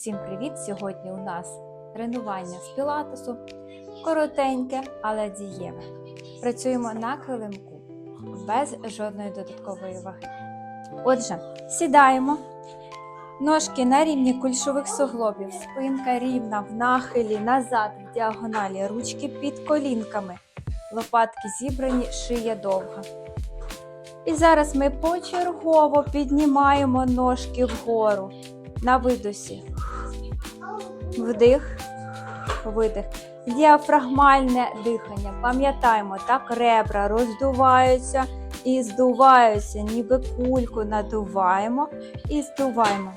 Усім привіт! Сьогодні у нас тренування з пілатесу. Коротеньке, але дієве. Працюємо на килимку без жодної додаткової ваги. Отже, сідаємо. Ножки на рівні кульшових суглобів, спинка рівна в нахилі, назад в діагоналі, ручки під колінками, лопатки зібрані, шия довга. І зараз ми почергово піднімаємо ножки вгору на видосі. Вдих, видих. Діафрагмальне дихання. Пам'ятаємо, так ребра роздуваються і здуваються, ніби кульку надуваємо і здуваємо.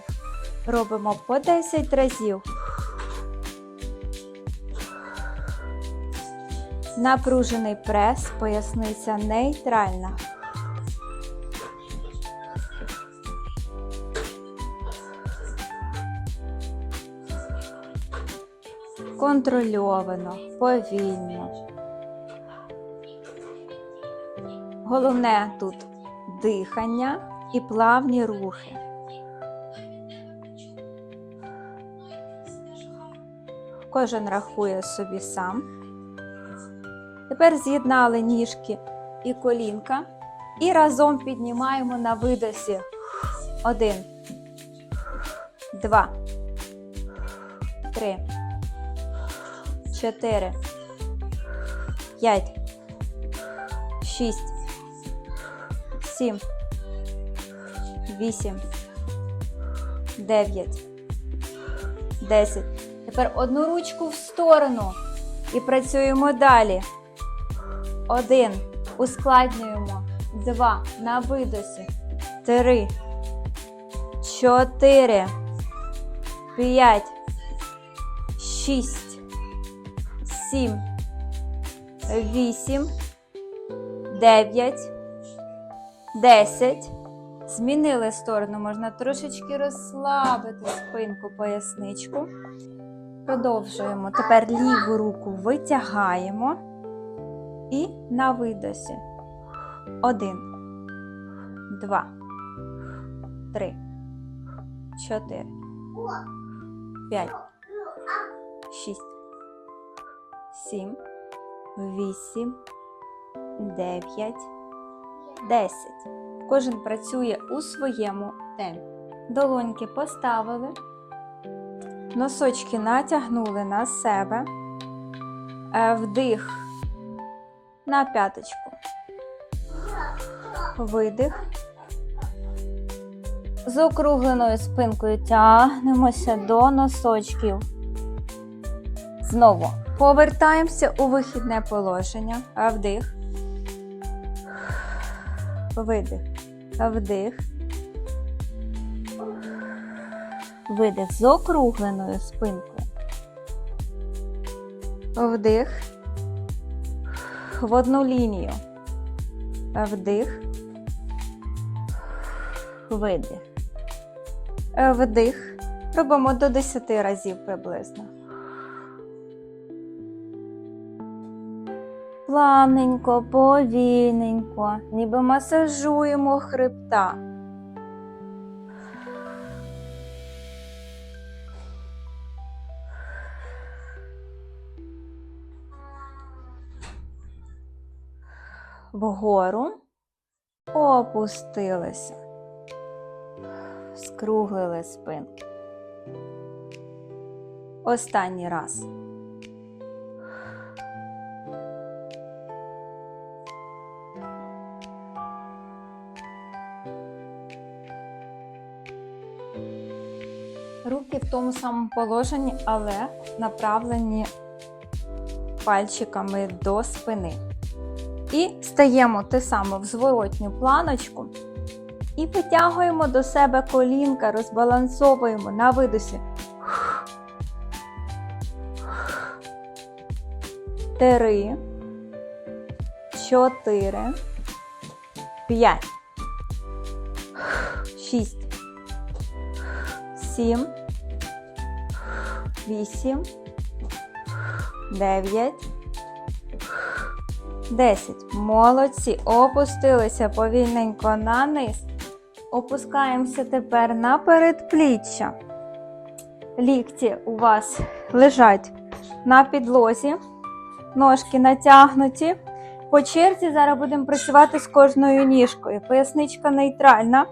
Робимо по 10 разів. Напружений прес, поясниця нейтральна. Контрольовано, повільно. Головне тут дихання і плавні рухи. Кожен рахує собі сам. Тепер з'єднали ніжки і колінка і разом піднімаємо на видосі. Один, два, три чотири, п'ять, шість, сім, вісім, дев'ять, десять. Тепер одну ручку в сторону і працюємо далі. Один. Ускладнюємо. Два. На видосі. Три. Чотири. П'ять. Шість сім, вісім, дев'ять, десять. Змінили сторону, можна трошечки розслабити спинку, поясничку. Продовжуємо. Тепер ліву руку витягаємо. І на видосі. Один, два, три, чотири, п'ять, шість сім, вісім, дев'ять, десять. Кожен працює у своєму темпі. Долоньки поставили, носочки натягнули на себе, Е, вдих на п'яточку, видих. З округленою спинкою тягнемося до носочків. Знову Повертаємося у вихідне положення. Вдих. Видих. Вдих. Видих з округленою спинкою. Вдих. В одну лінію. Вдих. Видих. Вдих. Робимо до 10 разів приблизно. Плавненько, повільненько, ніби масажуємо хребта. Вгору опустилися, скруглили спинки. Останній раз. Руки в тому самому положенні, але направлені пальчиками до спини. І стаємо те саме в зворотню планочку. І витягуємо до себе колінка, розбалансовуємо на видосі. Три, чотири, п'ять, шість сім, вісім, дев'ять, десять. Молодці. Опустилися повільненько на низ. Опускаємося тепер на передпліччя. Лікті у вас лежать на підлозі, ножки натягнуті. По черзі зараз будемо працювати з кожною ніжкою. Поясничка нейтральна.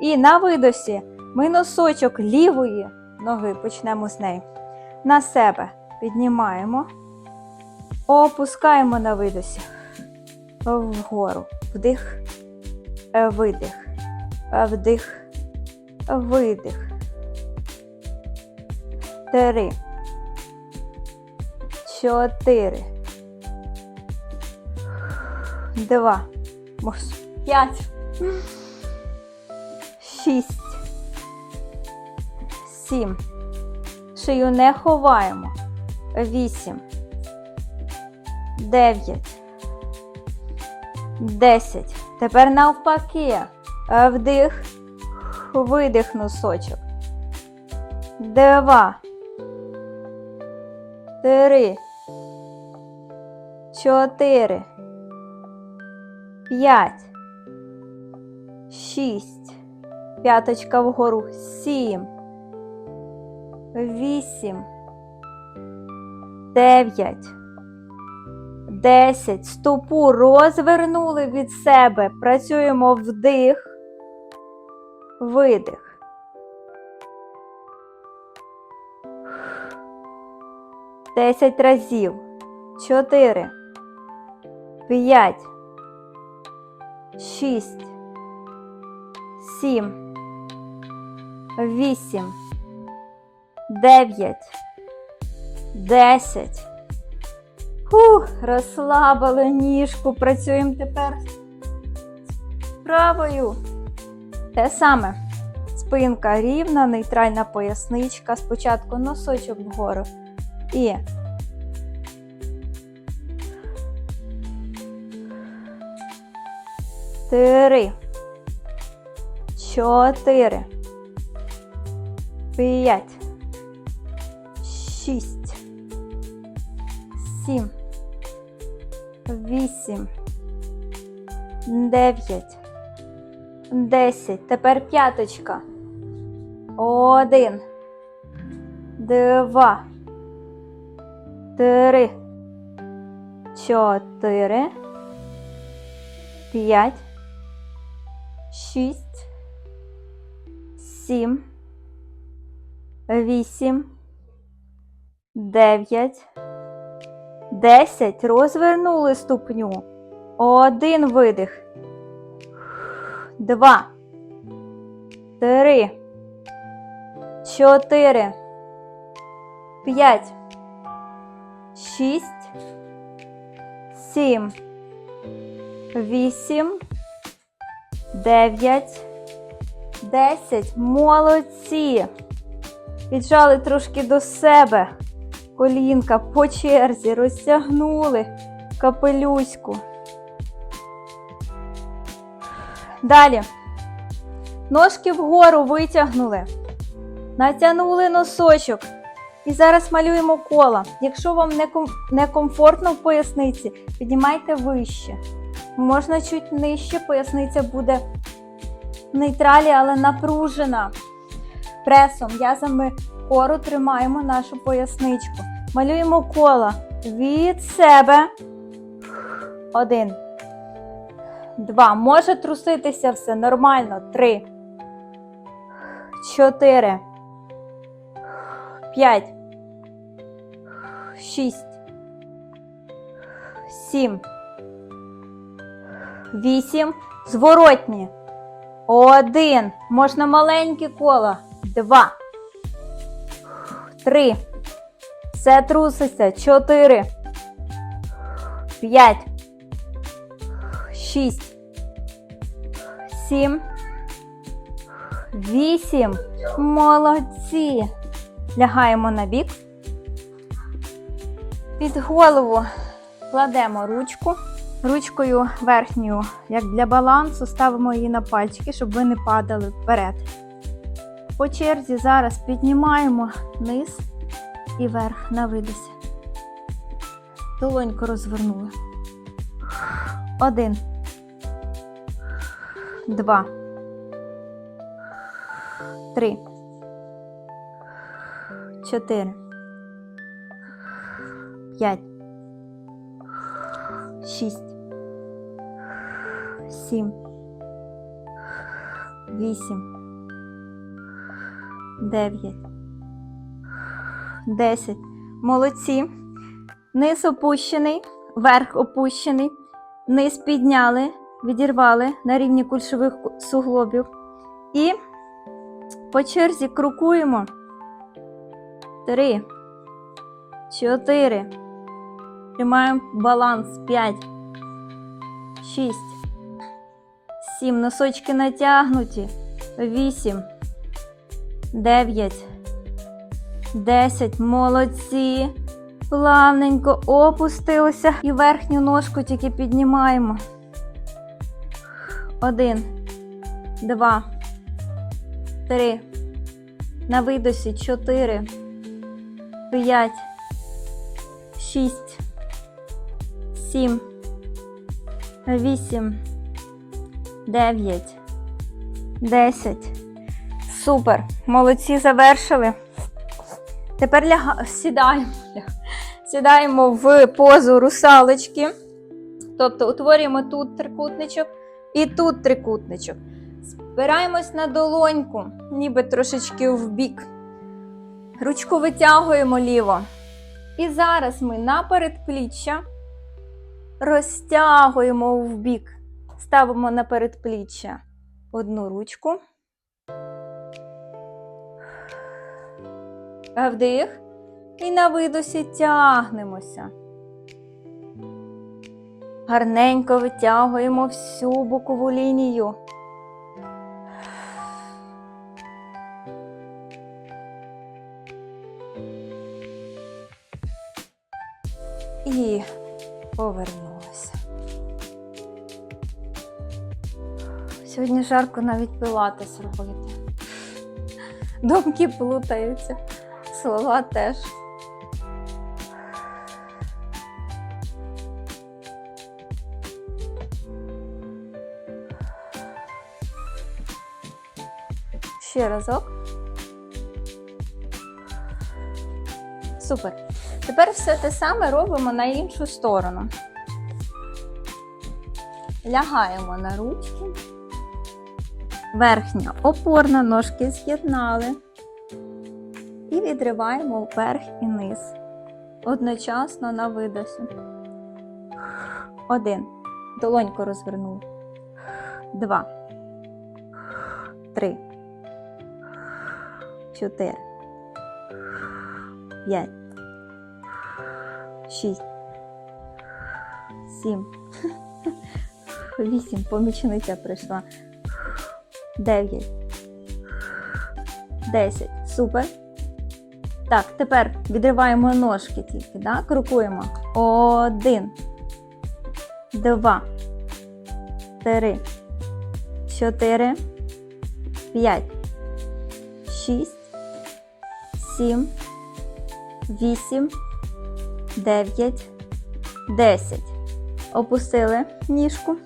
І на видосі ми носочок лівої ноги почнемо з неї. На себе піднімаємо, опускаємо на видосі. Вгору. Вдих, видих, вдих, видих. Три. Чотири. Два. П'ять. Шість. Сім. Шию не ховаємо. Вісім. Дев'ять. Десять. Тепер навпаки. Вдих. Видих носочок. Два. Три. Чотири. П'ять. Шість. П'яточка вгору. Сім. Вісім. Дев'ять. Десять. Стопу розвернули від себе. Працюємо вдих. Видих. Десять разів. Чотири. П'ять. Шість. Сім. Вісім. Дев'ять. Десять. Фух, розслабили ніжку. Працюємо тепер правою. Те саме. Спинка рівна, нейтральна поясничка. Спочатку носочок вгору. І три, чотири, п'ять, шість, сім, вісім, дев'ять, десять. Тепер п'яточка. Один, два, три, чотири, п'ять, шість, сім, вісім, дев'ять, десять. Розвернули ступню. Один видих. Два. Три. Чотири. П'ять. Шість. Сім. Вісім. Дев'ять. Десять. Молодці. Піджали трошки до себе. Колінка по черзі. Розтягнули капелюську. Далі. Ножки вгору витягнули. Натягнули носочок. І зараз малюємо кола. Якщо вам не ком- некомфортно в поясниці, піднімайте вище. Можна чуть нижче, поясниця буде в нейтралі, але напружена. Пресом, м'язами кору тримаємо нашу поясничку. Малюємо кола від себе. Один. Два. Може труситися все нормально. Три. Чотири. П'ять. Шість. Сім. Вісім. Зворотні. Один. Можна маленькі кола. Два. Три. Все труситься. Чотири. П'ять. Шість. Сім. Вісім. Молодці. Лягаємо на бік. Під голову кладемо ручку. Ручкою верхньою, як для балансу, ставимо її на пальчики, щоб ви не падали вперед. По черзі зараз піднімаємо низ і вверх на видосі. Долоньку розвернули. Один. Два. Три. чотири, п'ять, шість, сім, вісім, дев'ять, десять. Молодці. Низ опущений, верх опущений, низ підняли, відірвали на рівні кульшових суглобів. І по черзі крокуємо. Три, чотири. Тримаємо баланс. П'ять, шість, сім. Носочки натягнуті. Вісім, дев'ять, десять. Молодці. Плавненько опустилися і верхню ножку тільки піднімаємо. Один, два, три. На видосі чотири, п'ять, шість, сім, вісім, дев'ять, десять. Супер. Молодці завершили. Тепер ляга... сідаємо. Сідаємо в позу русалочки. Тобто утворюємо тут трикутничок і тут трикутничок. Спираємось на долоньку, ніби трошечки вбік. Ручку витягуємо ліво. І зараз ми на передпліччя розтягуємо вбік. Ставимо на передпліччя одну ручку. Вдих. І на видосі тягнемося. Гарненько витягуємо всю бокову лінію. І повернулися. Сьогодні жарко навіть пилатись робити. Думки плутаються, слова теж. Ще разок. Супер. Тепер все те саме робимо на іншу сторону. Лягаємо на ручки. Верхня опорна, ножки з'єднали. І відриваємо вверх і низ. Одночасно на видосі. Один. Долоньку розвернули. Два. Три. Чотири. П'ять. Шість. Сім. Вісім. Помічниця прийшла. Дев'ять. Десять. Супер. Так, тепер відриваємо ножки тільки, да? крокуємо. Один. Два. Три. Чотири. П'ять. Шість. Сім. Вісім. Дев'ять. Десять. Опустили ніжку.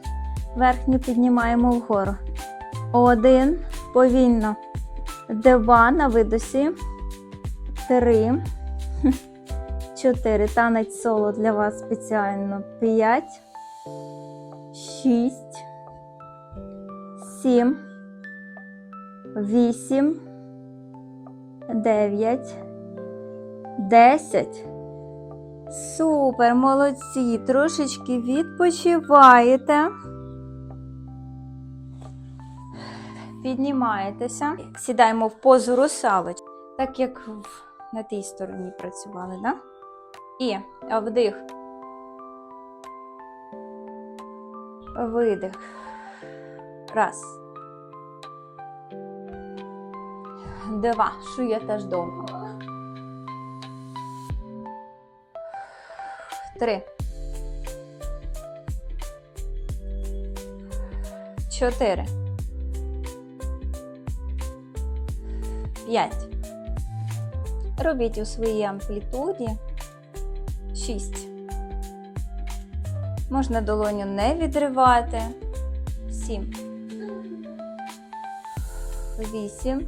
Верхню піднімаємо вгору. Один. Повільно. Два на видосі. Три. Чотири. Танець соло для вас спеціально. П'ять. Шість. Сім. Вісім. Дев'ять. Десять. Супер, молодці. Трошечки відпочиваєте. Піднімаєтеся. Сідаємо в позу русалочки. Так як на тій стороні працювали, да? І вдих. Видих. Раз. Два. Шия теж довго. Три. Чотири. П'ять. Робіть у своїй амплітуді. Шість. Можна долоню не відривати. Сім. Вісім.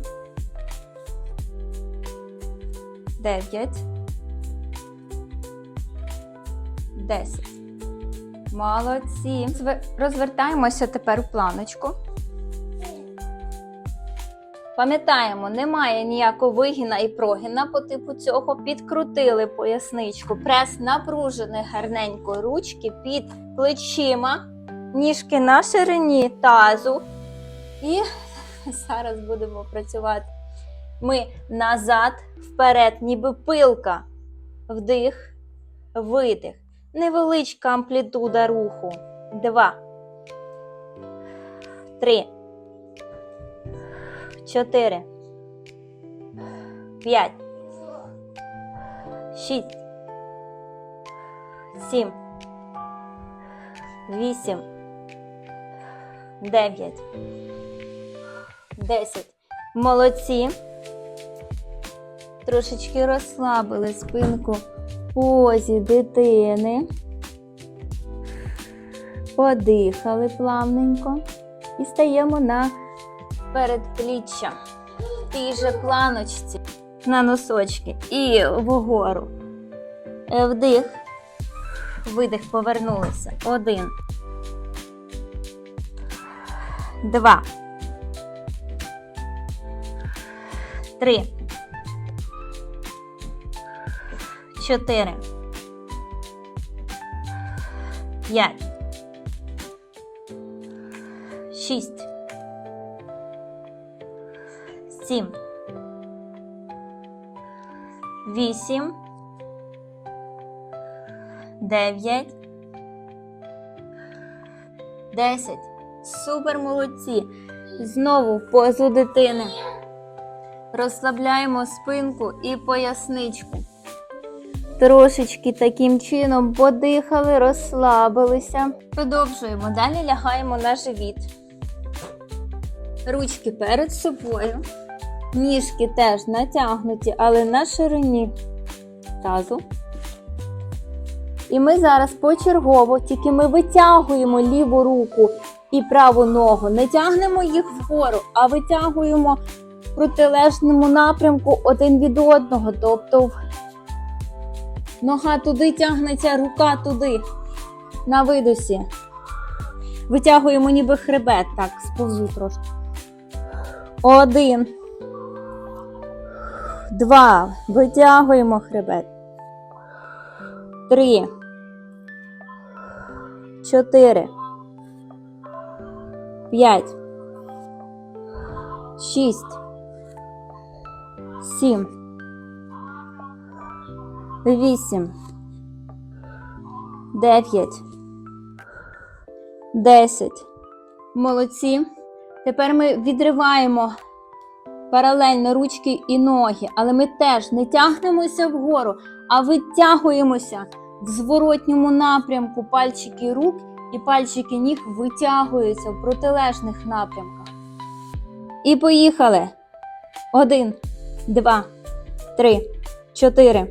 дев'ять, десять. Молодці. Зве- Розвертаємося тепер в планочку. Пам'ятаємо, немає ніякого вигіна і прогіна по типу цього. Підкрутили поясничку. Прес напружений гарненько ручки під плечима, ніжки на ширині тазу. І зараз будемо працювати. Ми назад, вперед, ніби пилка. Вдих, видих. Невеличка амплітуда руху. Два. Три. Чотири. П'ять. Шість. Сім. Вісім. Дев'ять. Десять. Молодці. Трошечки розслабили спинку позі дитини. Подихали плавненько. І стаємо на передпліччя. В тій же планочці на носочки і вгору. Е, Вдих. Видих, повернулися. Один. Два. Три. Чотири. П'ять. Шість. Сім. Вісім. Дев'ять. Десять. Супер молодці. Знову в позу дитини. Розслабляємо спинку і поясничку. Трошечки таким чином подихали, розслабилися. Продовжуємо. Далі лягаємо на живіт. Ручки перед собою. Ніжки теж натягнуті, але на ширині тазу. І ми зараз почергово, тільки ми витягуємо ліву руку і праву ногу. Не тягнемо їх вгору, а витягуємо в протилежному напрямку один від одного. Тобто нога туди тягнеться, рука туди. На видосі. Витягуємо ніби хребет. Так, сповзу трошки. Один. Два. Витягуємо хребет. Три. Чотири. П'ять. Шість. Сім. Вісім. Дев'ять. Десять. Молодці. Тепер ми відриваємо паралельно ручки і ноги, але ми теж не тягнемося вгору, а витягуємося в зворотньому напрямку пальчики рук і пальчики ніг витягуються в протилежних напрямках. І поїхали. Один, два, три, чотири,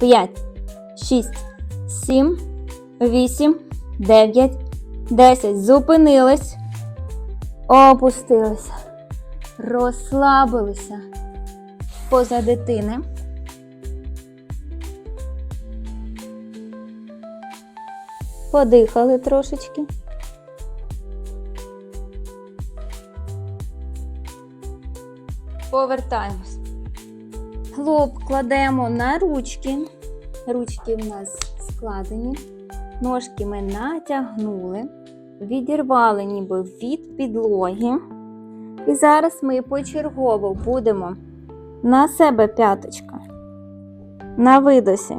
п'ять, шість, сім, вісім, дев'ять, десять. Зупинились. Опустилися. Розслабилися поза дитини. Подихали трошечки. Повертаємось. Лоб кладемо на ручки. Ручки в нас складені. Ножки ми натягнули, відірвали ніби від підлоги. І зараз ми почергово будемо на себе п'яточка. На видосі.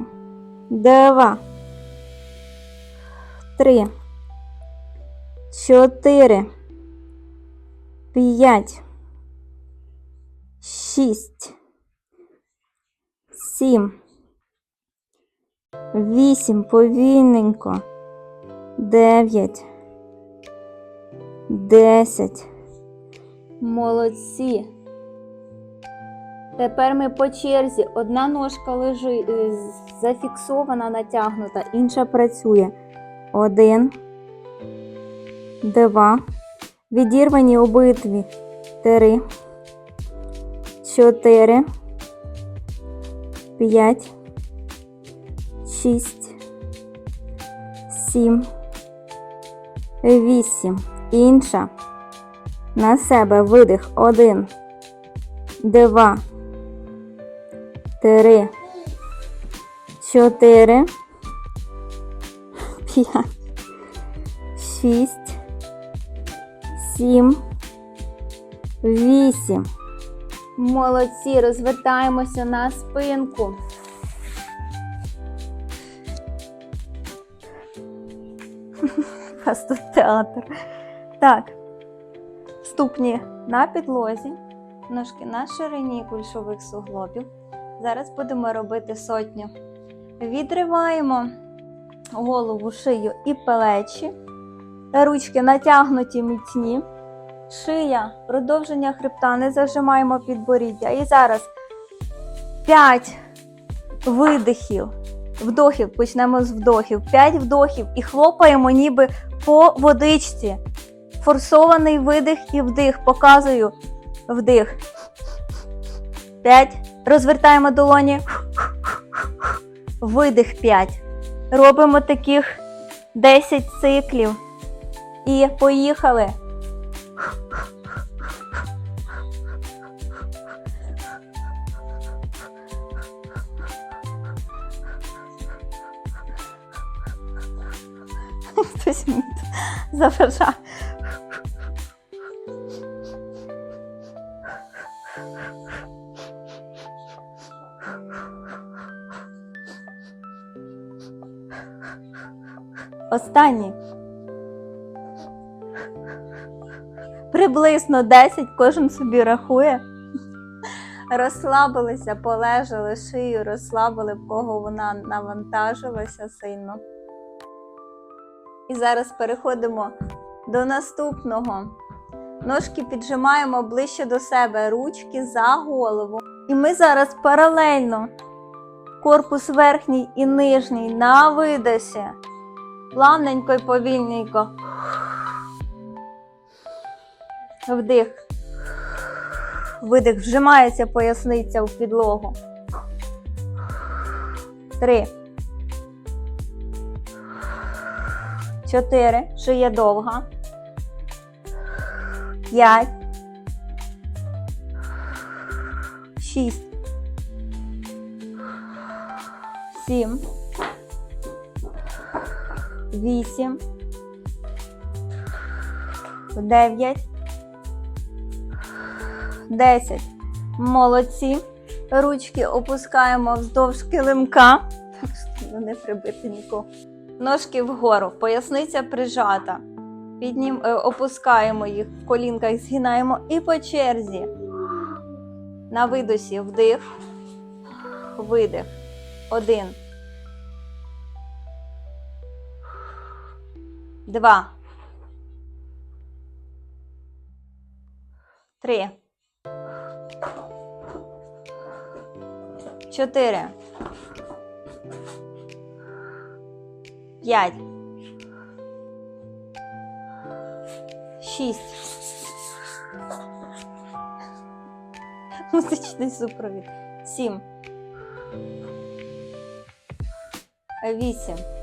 Два. Три. Чотири. П'ять. Шість. Сім. Вісім. Повільненько. Дев'ять. Десять. Молодці. Тепер ми по черзі. Одна ножка лежить е, зафіксована, натягнута, інша працює. Один, два. Відірвані обидві. Три, чотири, п'ять, шість, сім, вісім. Інша. На себе видих. Один, два, три, чотири, п'ять, шість, сім, вісім. Молодці, розвертаємося на спинку. Тут театр. Так. Ступні на підлозі, ножки на ширині кульшових суглобів. Зараз будемо робити сотню. Відриваємо голову, шию і плечі. Ручки натягнуті міцні. Шия, продовження хребта, не зажимаємо підборіддя. І зараз 5 видихів. Вдохів, почнемо з вдохів. 5 вдохів і хлопаємо ніби по водичці. Форсований видих і вдих. Показую вдих. 5. Розвертаємо долоні. Видих 5. Робимо таких 10 циклів. І поїхали. Хтось мені тут Останній. Приблизно 10 кожен собі рахує. Розслабилися, полежали шию, розслабили, в кого вона навантажилася сильно. І зараз переходимо до наступного. Ножки піджимаємо ближче до себе, ручки за голову. І ми зараз паралельно корпус верхній і нижній на видосі. Плавненько і повільненько. Вдих. Видих. Вжимається поясниця у підлогу. Три. Чотири. Шия довга. П'ять. Шість. Сім. Вісім. Дев'ять. Десять. Молодці. Ручки опускаємо вздовж килимка. Так, щоб не прибити нікого. Ножки вгору, поясниця прижата. Піднім, е, опускаємо їх в колінках, згинаємо і по черзі. На видосі вдих, видих. Один. Два. Три. Чотири. П'ять. Шість. Музичний супровід. Сім. Вісім.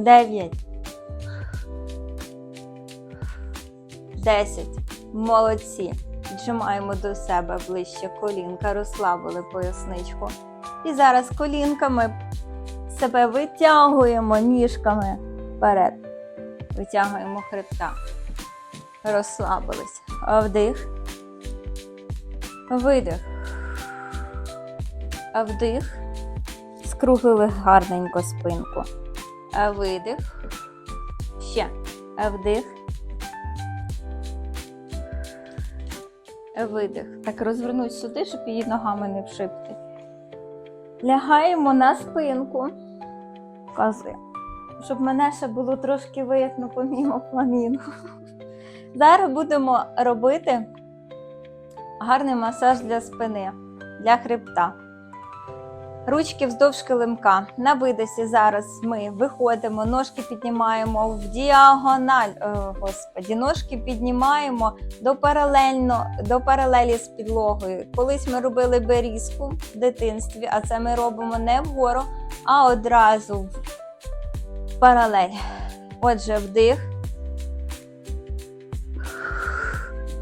Дев'ять. Десять. Молодці. Віджимаємо до себе ближче колінка, розслабили поясничку. І зараз колінками себе витягуємо ніжками вперед. Витягуємо хребта. Розслабились. Вдих. Видих. Вдих. Скруглили гарненько спинку. Видих. Ще. Вдих. Видих. Так розвернуть сюди, щоб її ногами не вшипти. Лягаємо на спинку. Показуємо. Щоб мене ще було трошки видно помімо фламінгу. Зараз будемо робити гарний масаж для спини, для хребта. Ручки вздовж килимка. На видосі зараз ми виходимо, ножки піднімаємо в діагональ. О, господі, ножки піднімаємо до паралельно до паралелі з підлогою. Колись ми робили берізку в дитинстві, а це ми робимо не вгору, а одразу в паралель. Отже, вдих.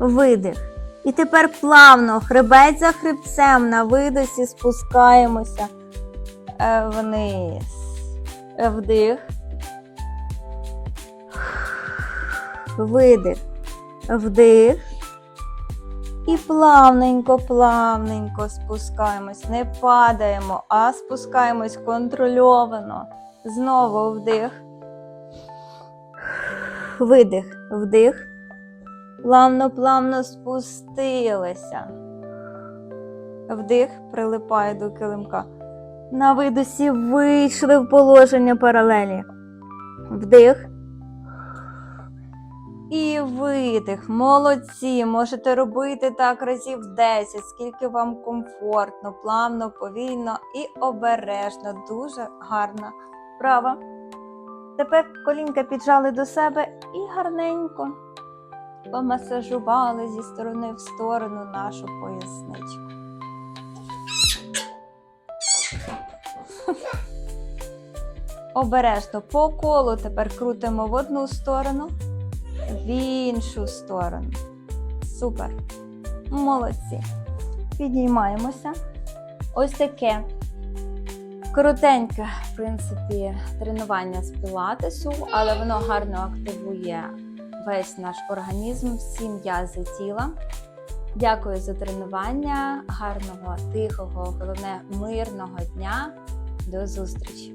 Видих. І тепер плавно, хребець за хребцем на видосі спускаємося е, вниз. Е, Вдих. Видих. Вдих. І плавненько, плавненько спускаємось. Не падаємо, а спускаємось контрольовано. Знову вдих. Видих. Вдих. Плавно-плавно спустилися. Вдих прилипає до килимка. На видосі вийшли в положення паралелі. Вдих. І видих. Молодці. Можете робити так разів 10, скільки вам комфортно, плавно, повільно і обережно. Дуже гарна вправа. Тепер колінка піджали до себе і гарненько помасажували зі сторони в сторону нашу поясничку. Обережно по колу тепер крутимо в одну сторону, в іншу сторону. Супер. Молодці. Підіймаємося. Ось таке коротеньке, в принципі, тренування з пілатесу, але воно гарно активує весь наш організм, всі м'язи тіла. Дякую за тренування, гарного, тихого, головне мирного дня. До зустрічі!